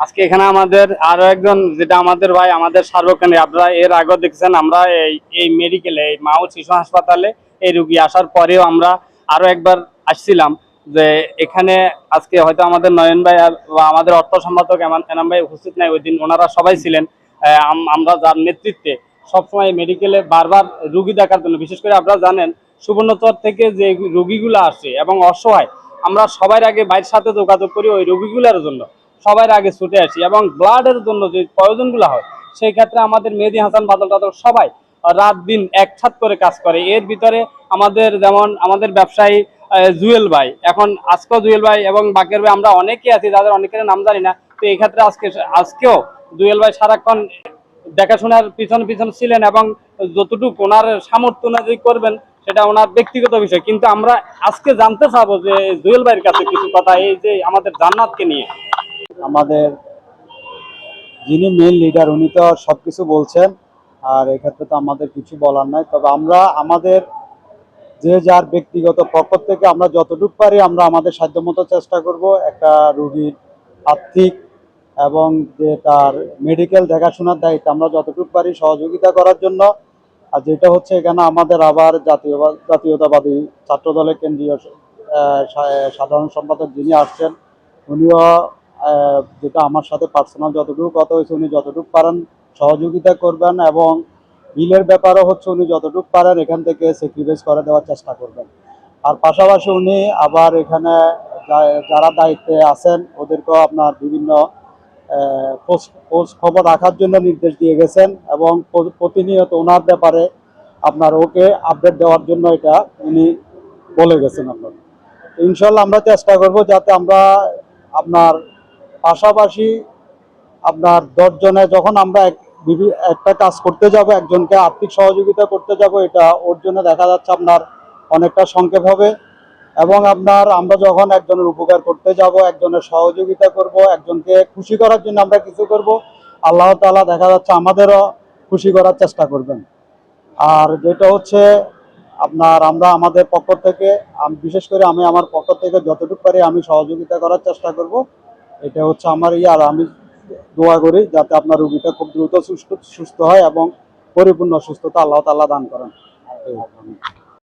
আজকে এখানে আমাদের আরও একজন, যেটা আমাদের ভাই, আমাদের সার্বক্ষণিক, আপনারা এর আগে দেখছেন, আমরা এই এই মেডিকেলে এই মাও শিশু হাসপাতালে এই রুগী আসার পরেও আমরা আরও একবার আসছিলাম যে এখানে আজকে হয়তো আমাদের নয়ন ভাই আর আমাদের অর্থ সম্পাদক এমান- এনাম ভাই উপস্থিত নাই, ওই দিন ওনারা সবাই ছিলেন আমরা যার নেতৃত্বে সবসময় মেডিকেলে বারবার রুগী দেখার জন্য, বিশেষ করে আপনারা জানেন, সুবর্ণচর থেকে যে রুগীগুলো আসে এবং অসহায়, আমরা সবার আগে বাইরের সাথে যোগাযোগ করি ওই রুগীগুলোর জন্য। সবার আগে ছুটে আসি এবং ব্লাডের জন্য যে প্রয়োজনগুলো হয়, সেই ক্ষেত্রে আমাদের মেহেদি হাসান, বাদল টাদল সবাই রাত দিন একসাথ করে কাজ করে। এর ভিতরে আমাদের যেমন আমাদের ব্যবসায়ী জুয়েল ভাই। এখন আজকেও জুয়েল ভাই এবং বাকের ভাই, আমরা অনেকে আছি, যাদের অনেকের নাম জানি না। তো এই ক্ষেত্রে আজকে, আজকেও জুয়েল ভাই সারাক্ষণ দেখাশোনার পিছন পিছন ছিলেন এবং যতটুকু ওনার সামর্থ্য অনুযায়ী করবেন, সেটা ওনার ব্যক্তিগত বিষয়। কিন্তু আমরা আজকে জানতে চাবো যে জুয়েল ভাইয়ের কাছে কিছু কথা, এই যে আমাদের জান্নাতকে নিয়ে। আমাদের যিনি মেন লিডার উনি তো সব কিছু বলছেন, আর এক্ষেত্রে তো আমাদের কিছু বলার নাই। তবে আমরা আমাদের যে যার ব্যক্তিগত পক্ষ থেকে আমরা যতটুকু পারি আমরা আমাদের সাধ্যমতো চেষ্টা করব একটা রুগীর আর্থিক এবং যে তার মেডিকেল দেখাশোনার দায়িত্ব আমরা যতটুকু পারি সহযোগিতা করার জন্য। আর যেটা হচ্ছে এখানে আমাদের আবার জাতীয় জাতীয়তাবাদী ছাত্র দলের কেন্দ্রীয় সাধারণ সম্পাদক যিনি আসছেন, উনিও যেটা আমার সাথে পার্সোনাল যতটুকু কথা হয়েছে উনি যতটুকু পারেন সহযোগিতা করবেন এবং বিলের ব্যাপারও হচ্ছে উনি যতটুকু পারেন এখান থেকে স্যাক্রিফাইস করে দেওয়ার চেষ্টা করবেন। আর পাশাপাশি উনি আবার এখানে যারা দায়িত্বে আছেন, ওদেরকেও আপনার বিভিন্ন খোঁজ খবর রাখার জন্য নির্দেশ দিয়ে গেছেন এবং প্রতিনিয়ত ওনার ব্যাপারে আপনার ওকে আপডেট দেওয়ার জন্য এটা উনি বলে গেছেন আপনার ইনশাল্লাহ আমরা চেষ্টা করব যাতে আমরা আপনার পাশাপাশি আপনার দশজনে যখন আমরা একটা কাজ করতে যাব, একজনকে আর্থিক সহযোগিতা করতে যাব, এটা ওর জন্য দেখা যাচ্ছে আপনার অনেকটা সংক্ষেপ হবে। এবং আপনার আমরা যখন একজনের উপকার করতে যাব, একজনের সহযোগিতা করব, একজনকে খুশি করার জন্য আমরা কিছু করব, আল্লাহ তাআলা দেখা যাচ্ছে আমাদেরও খুশি করার চেষ্টা করবেন। আর যেটা হচ্ছে, আপনার আমরা আমাদের পক্ষ থেকে বিশেষ করে আমি আমার পক্ষ থেকে যতটুকু পারি আমি সহযোগিতা করার চেষ্টা করব। এটা হচ্ছে আমার ইয়ে আর আমি দোয়া করি যাতে আপনার রুগীটা খুব দ্রুত সুস্থ সুস্থ হয় এবং পরিপূর্ণ সুস্থতা আল্লাহ তাল্লাহ দান করেন।